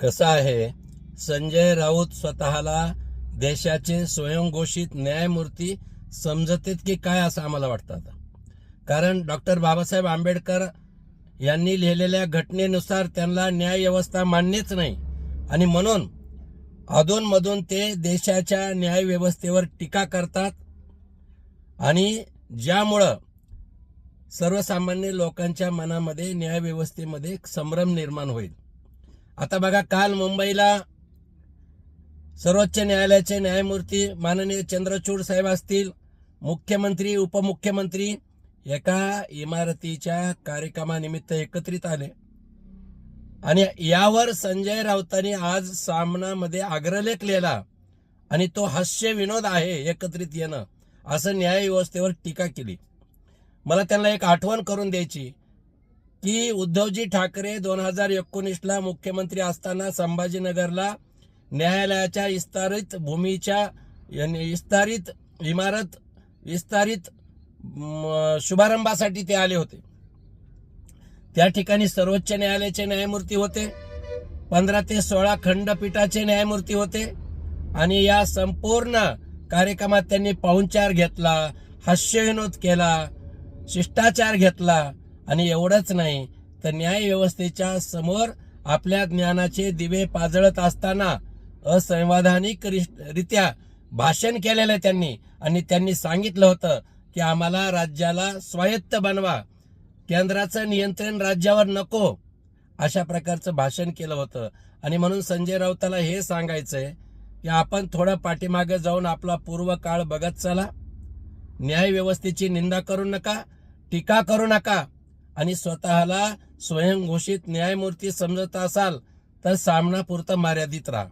कसं आहे? संजय राऊत स्वतःला देशाचे स्वयंघोषित न्यायमूर्ती समजतेत की काय असं आम्हाला वाटतं आता कारण डॉक्टर बाबासाहेब आंबेडकर यांनी लिहिलेल्या घटनेनुसार त्यांना न्याय व्यवस्था मान्यच नाही. आणि म्हणून अधूनमधून ते देशाच्या न्यायव्यवस्थेवर टीका करतात. आणि ज्यामुळं सर्वसामान्य लोकांच्या मनामध्ये न्यायव्यवस्थेमध्ये संभ्रम निर्माण होईल. आता बघा काल मुंबईला सर्वोच्च न्यायालयाचे न्यायमूर्ती माननीय चंद्रचूड साहेब असतील मुख्यमंत्री उपमुख्यमंत्री एका इमारतीच्या कार्यक्रमानिमित्त एकत्रित आले. आणि यावर संजय राऊतांनी आज सामनामध्ये आग्रलेख लिहिला आणि तो हास्य विनोद आहे एकत्रित येणं असं न्याय व्यवस्थेवर टीका केली. मला त्यांना एक आठवण करून द्यायची. की उद्धवजी ठाकरे दोन हजार एकोणीसला मुख्यमंत्री असताना संभाजीनगरला न्यायालयाच्या विस्तारित भूमीच्या विस्तारित इमारत विस्तारित शुभारंभासाठी ते आले होते. त्या ठिकाणी सर्वोच्च न्यायालयाचे न्यायमूर्ती होते पंधरा ते सोळा खंडपीठाचे न्यायमूर्ती होते आणि या संपूर्ण कार्यक्रमात त्यांनी पाहुणचार घेतला हास्यविनोद केला शिष्टाचार घेतला आणि एवढंच नाही तर न्याय व्यवस्थेच्या समोर आपल्या ज्ञानाचे दिवे पाजळत असताना असंवैधानिक रित्या भाषण केलेलं आहे त्यांनी. आणि त्यांनी सांगितलं होतं की आम्हाला राज्याला स्वायत्त बनवा. केंद्राचं नियंत्रण राज्यावर नको. अशा प्रकारचं भाषण केलं होतं. आणि म्हणून संजय राऊताला हे सांगायचंय की आपण थोडं पाठीमागे जाऊन आपला पूर्व काळ बघत चला. न्याय व्यवस्थेची निंदा करू नका टीका करू नका. आणि स्वतःला स्वयंघोषित न्यायमूर्ती समजत असाल तर सामनापुरतं मर्यादित राहा.